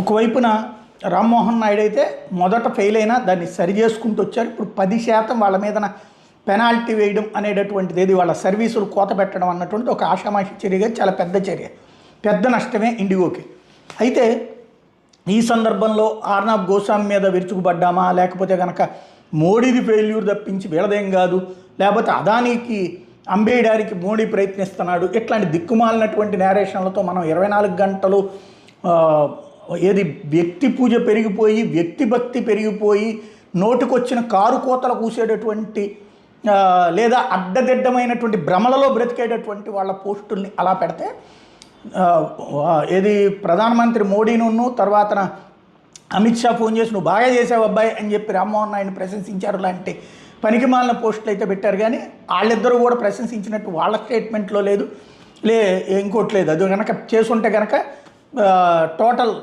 ఒకవైపున రామ్మోహన్ నాయుడు అయితే మొదట ఫెయిల్ అయినా దాన్ని సరి చేసుకుంటూ వచ్చారు. ఇప్పుడు పది శాతం వాళ్ళ మీదన పెనాల్టీ వేయడం అనేటటువంటిది ఏది? వాళ్ళ సర్వీసులు కోత పెట్టడం అన్నటువంటిది ఒక ఆషామాషి చర్యగా చాలా పెద్ద చర్య. పెద్ద నష్టమే ఇండిగోకి. అయితే ఈ సందర్భంలో ఆర్నాబ్ గోస్వామి మీద విరుచుకుపడ్డామా? లేకపోతే కనుక మోడీది ఫెయిల్యూర్ తప్పించి వీళ్ళదేం కాదు? లేకపోతే అదానికి అంబేయడానికి మోడీ ప్రయత్నిస్తున్నాడు. ఇట్లాంటి దిక్కుమాలినటువంటి నేరేషన్లతో మనం ఇరవై నాలుగు గంటలు ఏది వ్యక్తి పూజ పెరిగిపోయి వ్యక్తి భక్తి పెరిగిపోయి నోటికొచ్చిన కారు కోతలు కూసేటటువంటి లేదా అడ్డదిడ్డమైనటువంటి భ్రమలలో బ్రతికేటటువంటి వాళ్ళ పోస్టుల్ని అలా పెడితే ఏది ప్రధానమంత్రి మోడీను తర్వాత అమిత్ షా ఫోన్ చేసి నువ్వు బాగా చేసావు అబ్బాయి అని చెప్పి రామ్మోహన్ నాయుడు ప్రశంసించారు లాంటి పనికి మాలిన పోస్టులు అయితే పెట్టారు. కానీ వాళ్ళిద్దరూ కూడా ప్రశంసించినట్టు వాళ్ళ స్టేట్మెంట్లో లేదు. లే ఇంకోటి లేదు. అది కనుక చేసుంటే కనుక టోటల్